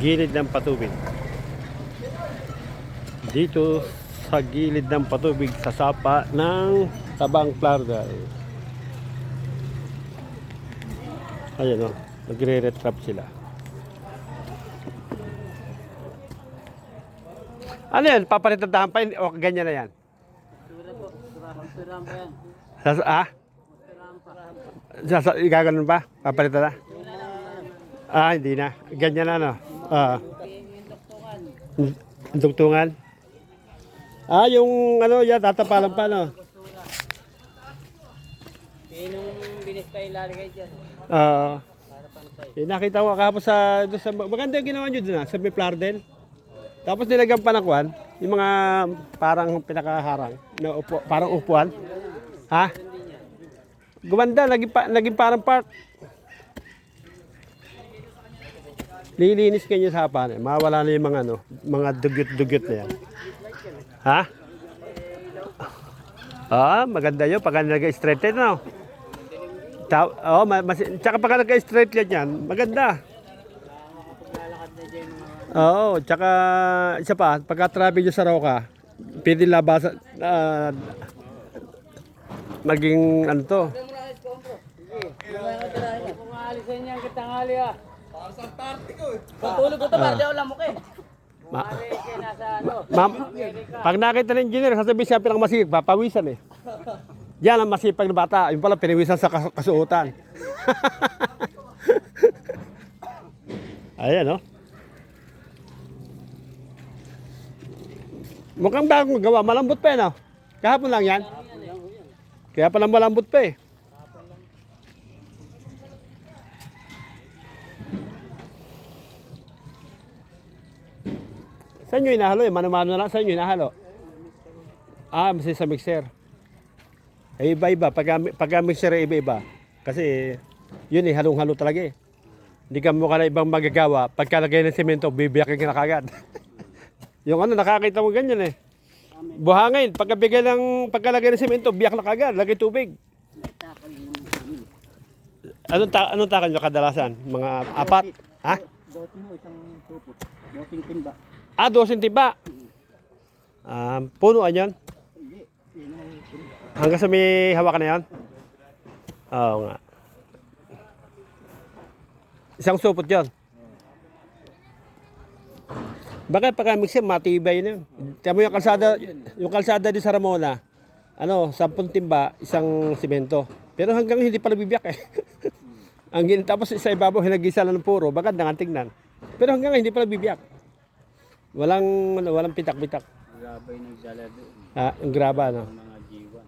gilid ng patubig. Dito sa gilid ng patubig sa sapa ng Tabang Florida. Ayan o, nagre-retrap sila. Ano yan? Papalitadahan pa yun o ganyan na yan? Sa, ah? Sa, sa, gaganon ba? Papalitan na? Ah, hindi na. Ganyan na, no? Ah. Dugtungan. Ah, yung ano, yan, tatapalan pa, no? Yun yung binis pa ilalagay dyan. Ah. eh, nakita ko kahapon sa, sa, maganda yung ginawa nyo doon, ah, sa may Plardel. Tapos nilagyan pa ng kwan, yung mga parang pinakaharang, na upo, parang upuan. Ha? Gumanda, naging, pa, naging parang park. Lilinis kayo sa hapon, eh. mawala na yung mga ano, mga dugyot-dugyot na yan. Ha? Ah, maganda yun. Pag nag-straight line, no? Ta oh, ma- mas tsaka pag nag-straight line yan, maganda. Oo, tsaka isa pa, pagka traffic nyo sa Roca, pwede labasan, ah, maging ano to, Kung aalisin niyan kitangali ah. Para sa party ko eh. Patulog ko to, para di ako lamok eh. Ma- ano. ma'am, pag nakita ng engineer, sasabihin siya pinakamasipag, papawisan eh. Yan ang masipag na bata, yung pala pinawisan sa kas- kasuotan. Ayan, no? Mukhang bagong gawa, malambot pa eh, no? Kahapon lang yan. Kaya pala malambot pa eh. Saan nyo inahalo eh? Mano-mano na lang. Saan nyo inahalo? Ah, kasi sa mixer. Eh, iba-iba. Pag, pag mixer eh, iba-iba. Kasi yun eh, halong-halo talaga eh. Hindi ka mukha na ibang magagawa. Pagkalagay ng semento, bibiyakin ka na kagad. yung ano, nakakita mo ganyan eh. Buhangin, pagkabigay ng pagkalagay ng semento, biyak na kagad, lagay tubig. Anong, ta anong takal nyo kadalasan? Mga apat? Ha? Boting mo isang tupot. Boting timba. Ah, dosin tiba. Um, yan? Hindi. Yun ang Hanggang sa may hawakan na yan? Oo nga. Isang supot yan. Bakit pagka mixer, matibay na yun. Tiyan mo yung kalsada, yung kalsada di sa Ramona, ano, sampung timba, isang simento. Pero hanggang hindi pa nabibiyak eh. Ang tapos sa ibabaw hinagisa lang ng puro, bakit nangan tingnan. Pero hanggang hindi pa nabibiyak. Walang walang pitak-pitak. Grabay nagdala doon. Ah, ang graba no. Mga G1.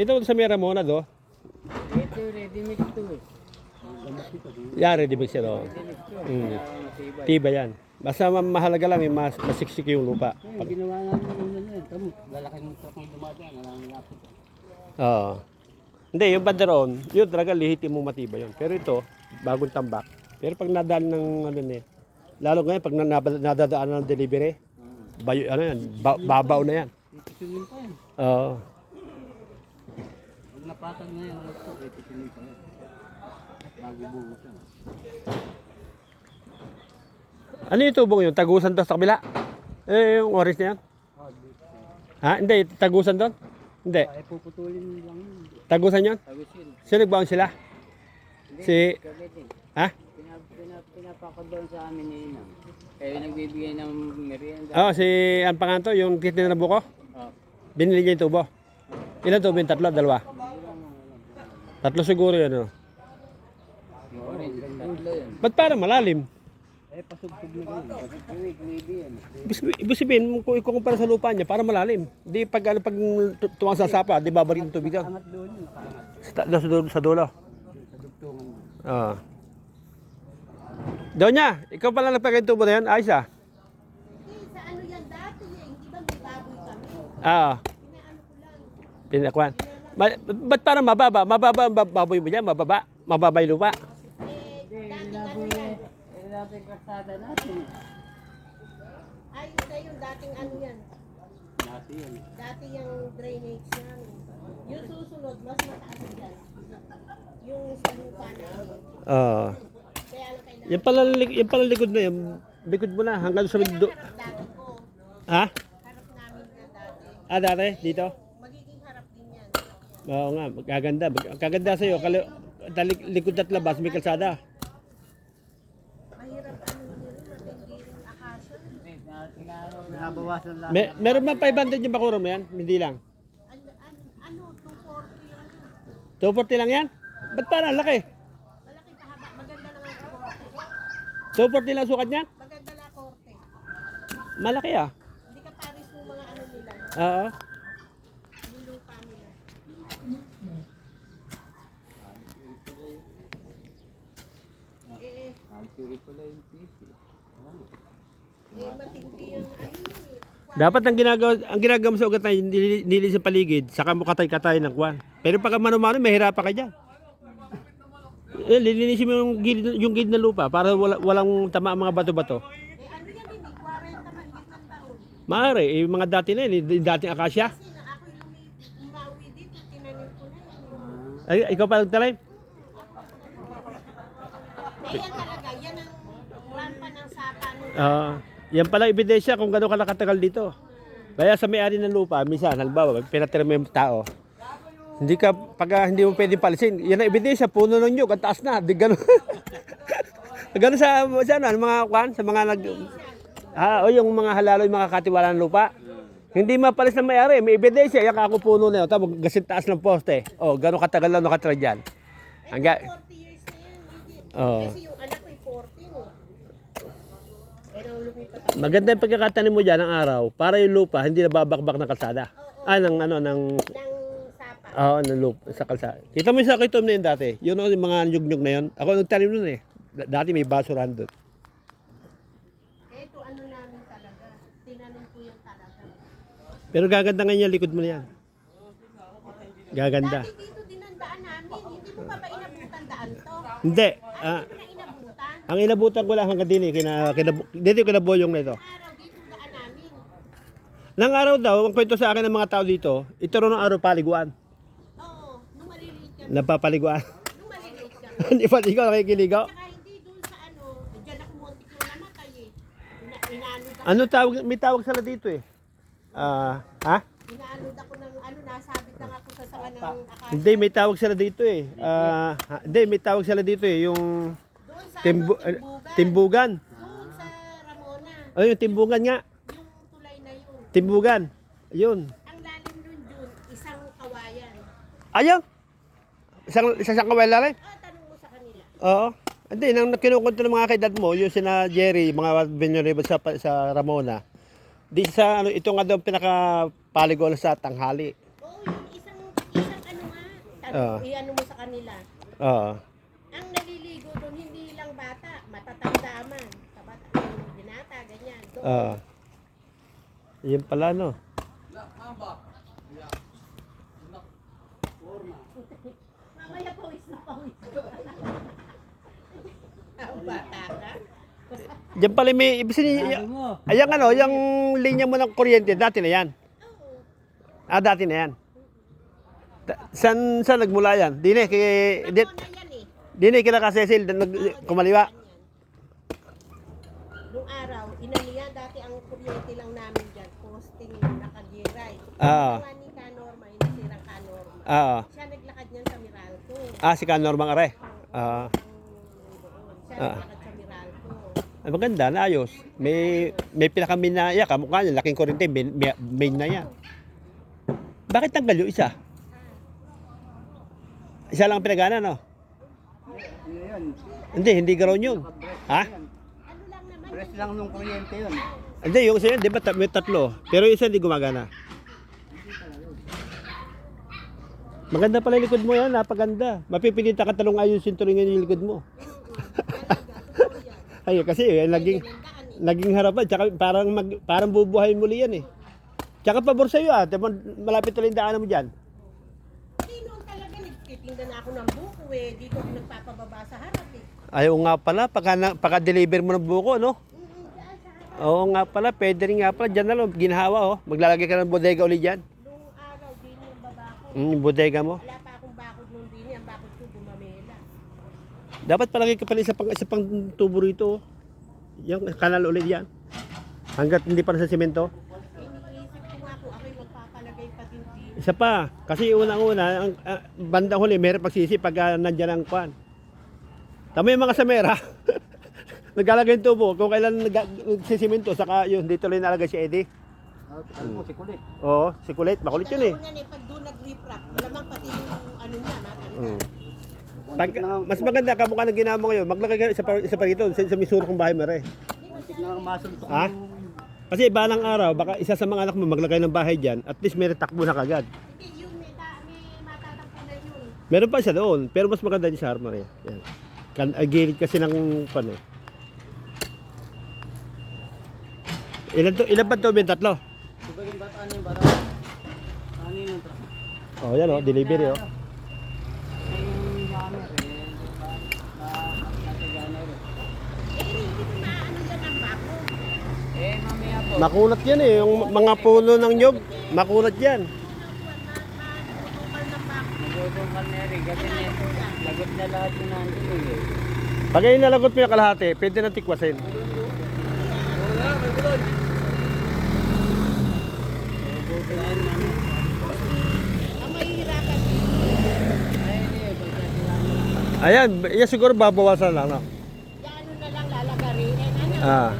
Ito sa may Ramona do. Ito ready mix to eh. Di ba siya do? Mm. Tiba yan. Basta ma- mahalaga lang may mas masiksik yung lupa. Yung ginawa namin yung ano yun. Tamo. Lalaki ng truck ng dumadaan. Oo. Hindi, yung banderon, yun talaga lihitin mo matibay yun. Pero ito, bagong tambak. Pero pag nadaan ng ano niya, lalo ngayon pag na- na- nadadaan ng delivery, bayo, ano yan, ba- babaw na yan. Titisingin pa yan. Oo. Pag napatag na yung gusto, titisingin pa yan. Bago buhos yan. Ano yung tubong yun? Tagusan to sa kabila? Eh, yung orange na yan? Dito. Ha? Hindi, tagusan doon? Hindi. Ay, puputulin lang yun. Tagusan yun? Tawisin. Sino nagbaon sila? Si, ha? Pinap, pinap, pinapakod doon sa amin ni Inang. Kaya nagbibigay ng merienda. Oo, si, ang panganto, yung titin na buko? Oh. Binili niya yung tubo. Ilan tubo yung tatlo? Dalawa? Tatlo siguro yun, yan. Ba't parang malalim? Eh, pasugtog na yan. Ibig sabihin, kung ikukumpara sa lupa niya, parang malalim. Di pag, ano, pag tu- tuwang sa sapa, di babalik ng tubig yun. Nakaangat. Sa, sa, sa dulo. Sa dugtungan mo. Oo. Donya, ikaw pala nagpagay tubo na yan? Ayos ah. Hindi, sa ano yan dati eh. Hindi ba may baboy kami? Ah, Pinaano ko lang. pinakwan. Ma, ba't parang mababa? Mababa ang bab- baboy mo dyan? Mababa? Mababa yung lupa? Eh, dati ano yan. eh. Yung kasada natin. Ayos na yung dating ano yan. Dati yan. Dati yung drainage yan. Yung susunod, mas mataas yan. Yung sa lupa namin. Oo. Kaya Yan pala, yan pala likod na yan. Likod mo na, hanggang sa do... Harap dati ko. Ha? Harap namin na dati. Ah, dati? Dito? Magiging harap din yan. Oo nga, magaganda. Mag- Kaganda sa'yo. Kali, tali- likod at labas, may kalsada. Mahirap ano yun, matindi rin akasya. Nabawasan lang. May, meron ba 500 yung bakuro mo yan? Hindi lang. Ano, ano 240 lang. 240 lang yan? Ba't parang laki? Malaki pahaba. Maganda naman sa korte. 240 lang sukat niya? Maganda la korte. Malaki ah. Hindi ka paris ng mga ano nila. Oo. Yung lupa nila. Eh, eh, matindi yung. Dapat ang ginagawa, ang ginagawa mo sa ugat na nili- nilis sa paligid, saka mo katay-katay ng kwan. Pero pag mano-mano, may hirapan ka dyan. Eh, lilinisin mo yung gilid, yung gilid ng lupa para wala, walang tama ang mga bato-bato. Eh, yan eh, 40 man ng taon. Maaari, eh, mga dati na yun, yung dating akasya. Na na. Ay, ikaw pa nagtalay? Eh, yan talaga, yan ang rampa ng sapa Ah, yan pala ebidensya kung gano'n ka nakatagal dito. Kaya sa may-ari ng lupa, minsan, halimbawa, pinatira mo yung tao, hindi ka, pag ah, hindi mo pwedeng palisin, yan ang ebidensya, puno ng nyug, ang taas na, di gano'n. gano'n sa, sa ano, mga kwan, sa mga nag, ah, o yung mga halalo, yung mga katiwala ng lupa. Hindi mapalis ng may-ari, may ebidensya, yan ako puno na yun, tapos gasin taas ng poste. O, gano'n katagal lang nakatira dyan. Hangga, 40 years na yan. Hindi. Oo. Kasi yung anak ko ay 40 no. Pero lumipat ako. Maganda yung pagkakatanim mo dyan ng araw para yung lupa hindi nababakbak ng kalsada. Ah, ng ano, ng... Oo, ng lupa, sa kalsada. Kita mo yung sa kitom na yun dati. Yun yung mga nyug-nyug na yun. Ako nagtanim nun eh. D- Dati may basurahan doon. Ito ano namin talaga. Tinanim ko yung talaga. Pero gaganda nga niya likod mo na yan. Gaganda. Dati dito din ang daan namin. Hindi mo pa ba inabutan daan to? Hindi. Ah, Hindi na inabutan. ang inabutan ko lang hanggang din eh. Kina, kina, dito yung kinaboyong na ito. Araw dito daan namin. Nang araw daw, ang kwento sa akin ng mga tao dito, ito rin ang araw paliguan. Ka. Hindi pa ikaw nakikiligaw. Ano, eh. Ano tawag, may tawag sila dito eh. Ah, ha? inaanod ako ng ano, nasabit lang ako sa sanga ng akasya. Hindi, may tawag sila dito eh. Ah, hindi, may tawag sila dito eh. Yung Doon sa timbu, ano, timbugan. timbugan. Doon sa Ramona. Oh, yung timbugan nga. Yung tulay na yun. Timbugan. Yun. Ang lalim nun dun, isang kawayan. Ayaw. Isang, isa siyang kawala rin. Ah, tanong mo sa kanila. Oo. Hindi, nang kinukunto ng mga kaedad mo, yung sina Jerry, mga venerable sa, sa Ramona. Di sa, ano, ito nga daw ang pinaka-paligon sa tanghali. Oo, yung isang, isang ano nga. Tanong, Ah. i-ano mo sa kanila. Oo. Ang naliligo doon, hindi lang bata, matatanda man. Kabata, binata, ganyan. Doon. Oo. Yun pala, no? Mamaya pawis na pawis. Ang bata ka. Diyan pala may, ibig sabihin, ayan ano, yung linya mo ng kuryente, dati na yan. Ah, dati na yan. San, saan nagmula yan? Dine, kay, di, Ramona yan eh. dine, kila ka Cecil, nag, kumaliwa. Nung araw, inaniyan dati ang kuryente lang namin dyan, posting nakagiray. Ah. Ni Kanorma, yung nasirang Kanorma. Ah, Siya naglakad niyan sa Miralco. Ah, si Kanormang Are. Ah, Ah. ay maganda, naayos. May, may pinakamin na, ya, kamukha niya, laking kuryente, main, main- na yan. Bakit tanggal yung isa? Isa lang ang pinagana, no? Hindi, hindi garon yun. Ha? Ano lang naman, Press lang nung kuryente yun. Hindi, yung isa yun, di ba may tatlo? Pero yung isa hindi gumagana. Maganda pala yung likod mo yan, napaganda. Mapipilitan ka talong ayusin tuloy yung likod mo. Ay, kasi eh, naging, naging harapan, tsaka parang, mag, parang bubuhayin muli yan eh. Tsaka pabor sa'yo ah, Diba, malapit tuloy yung daanan mo dyan. Noon talaga nagtitinda na ako ng buko eh. Dito ako nagpapababa sa harap eh. Ayaw nga pala, pagka, na- pagka-deliver mo ng buko, no? Oo nga pala, pwede rin nga pala, dyan na lang, ginhawa oh. Maglalagay ka ng bodega ulit dyan. Yung. Mm, yung bodega mo. Wala pa akong bakod nung din. Ang bakod ko bumamela. Dapat palagi ka pala isa pang, isa pang tubo rito. oh. Yung kanal ulit yan. Hanggat hindi pa sa semento. Iniisip ko nga kung ako'y magpapalagay pa din dito. Isa pa, kasi unang-una, ang ah, bandang huli, meron pagsisi pag uh, nandyan ang kwan. Tama yung mga samera. Naglalagay yung tubo. Kung kailan nag- nagsisimento, saka yun, dito lang nalagay si Eddie. Ano po, si kulit. Oo, si Kulit. Makulit yun eh. Alam mo yan eh, pag nag-refract, malamang pati yung ano niya, matanda. Mm. Pag, mas maganda ka mukha ng ginawa mo ngayon, maglagay ka isa pa, isa pa rito sa, sa misuro kong bahay mo rin. Muntik na masuntok Ha? yung- Kasi balang araw, baka isa sa mga anak mo maglagay ng bahay dyan, at least may takbo na kagad. Hindi, yun may, ta- may matatakpan na yun. Meron pa isa doon, pero mas maganda din sa armory. Yan. Kan, ah, gilid kasi ng pan eh. Ilan to? Ilan ba to? May tatlo. Sabagin ba't ano yung bata? Oh, yan oh, delivery oh. Maano yan. Eh, yung mga puno ng nyog, makunat yan. Pag ay nalagot mo yung kalahati, pwede na tikwasin. Wala, may. Nagutom na yun, mami. Ang mahihirapan Ay, hindi. Pagka sila Ayan, yan siguro babawasan lang. No? Yan ano na lang lalagarin. Ano? Ah,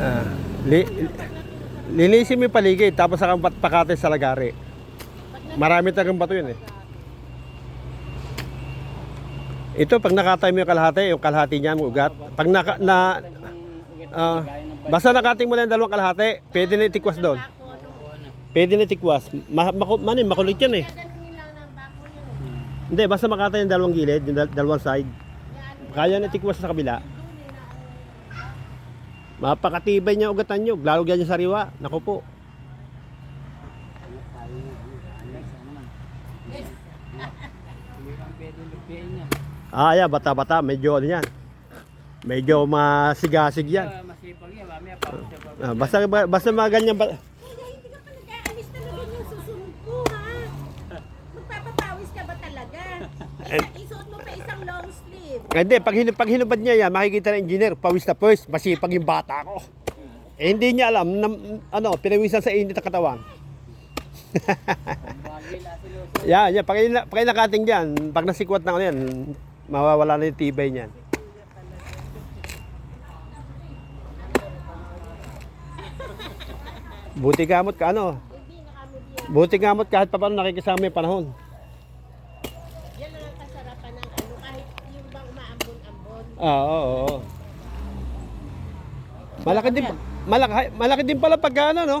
ah. Li, linisin mo yung paligid, tapos saka pakate sa lagari. Marami talagang bato yun eh. Ito, pag nakatay mo yung kalahati, yung kalahati niya mo ugat. Pag naka, na, ah, basta nakating mo lang yung dalawang kalahati, pwede na itikwas doon. Pwede na itikwas. Ma, maku, man, eh, makulit yan eh. Gaganunin lang ng bako yun. Hindi, basta makatay yung dalawang gilid, yung dal- dalawang side. Kaya na itikwas sa kabila. Mapakatibay niya ugatan nyo. Lalo ganyan sa riwa. Naku po. Ah, yeah, bata-bata. Medyo ano yan. Medyo masigasig yan. Masipag yan, mamaya pa. Ah, basta, basta mga ganyan. Ba- Kuya, hindi ka pa nag-aalis talaga yung susunod ko, ha? Magpapapawis ka ba talaga? Isa, isuot mo pa isang long sleeve. Eh, Hindi, pag, hin- pag hinubad niya yan, makikita ng engineer, pawis na pawis, masipag yung bata ko. Eh, hindi niya alam na, ano, pinawisan sa init ang katawan. Yan, yan. Pag, pag nakating dyan, pag nasikwat na ano yan, mawawala na yung tibay niyan. Buti gamot ka ano? Buti gamot kahit pa paano nakikisama yung panahon. Yan lang ang kasarapan ng ano, kahit yung bang umaambon-ambon. Oo, oo. Malaki din, malaki, malaki din pala pagka ano, no?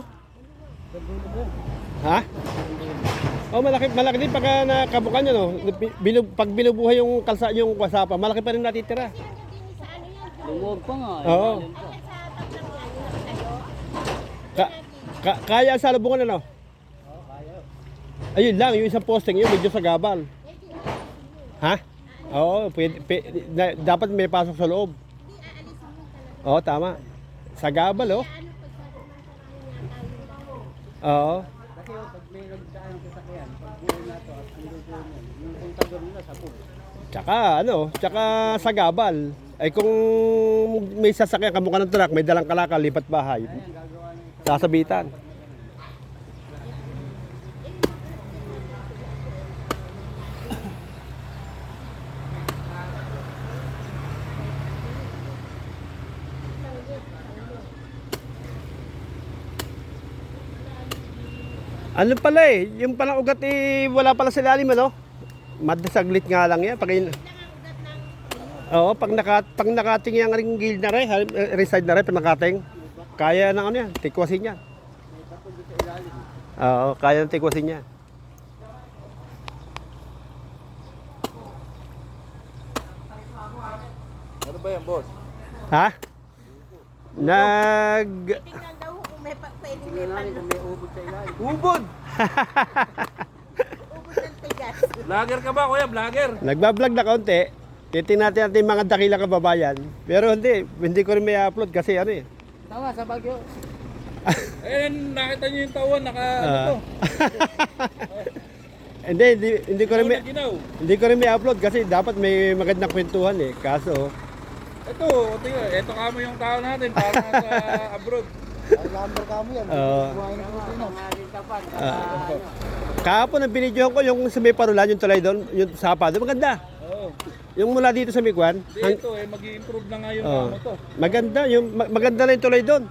Ha? Oh, malaki, malaki din pagka nakabukan nyo, no? Binub, pag binubuhay yung kalsa, yung kwasapa, malaki pa rin natitira. Sa. Lumuwag pa nga. eh. Oo. Malalim pa. Sa. Ka, ka, kaya ang salubungan, ano? Ayun lang, yung isang posting yun, medyo sa gabal. Ha? Oo, pwede, pwede- na- dapat may pasok sa loob. Hindi. Oo, tama. Sa gabal, oh. Oo. Kasi yung pag may nagdaan pag buhay na to at ang luto mo, yung sa pub. Tsaka ano, tsaka sa gabal. Ay kung may sasakyan kamukha ng truck, may dalang kalakal, lipat bahay. Sasabitan. Ano pala eh, yung palang ugat eh, wala pala sa ilalim ano? Madasaglit nga lang yan. Pag, Oo, pag, naka, pag nakating yung ringgil na rin, eh, reside na rin, pag nakating, kaya ng ano yan, tikwasin yan. Oo, kaya ng tikwasin yan. Ano ba yan, boss? Ha? Nag... may pa, pwedeng may pan, may ubod sa ilalim. Ubod! ubod ng tigas. Vlogger ka ba, kuya? Vlogger? Nagbablog na kaunti. Titingnan natin natin mga dakila kababayan. Pero hindi, hindi ko rin may upload kasi ano eh. Tama, sa Bagyo. Eh, nakita niyo yung tawon, naka, ano Ah. to? hindi, hindi, hindi ko rin may, hindi ko rin may upload kasi dapat may magandang kwentuhan eh. Kaso, Ito, tingnan, ito kamo yung tao natin para sa abroad. Oo. Tanghali ka pa. Ah. Kahapon ang binidyohan ko yung sa may parulan, yung tulay doon, yung sapado, maganda. Oo. Yung mula dito sa Mikwan, hang, Dito eh, mag-i-improve na nga yung Oo. kamo to. maganda, yung ma- maganda na yung tulay doon.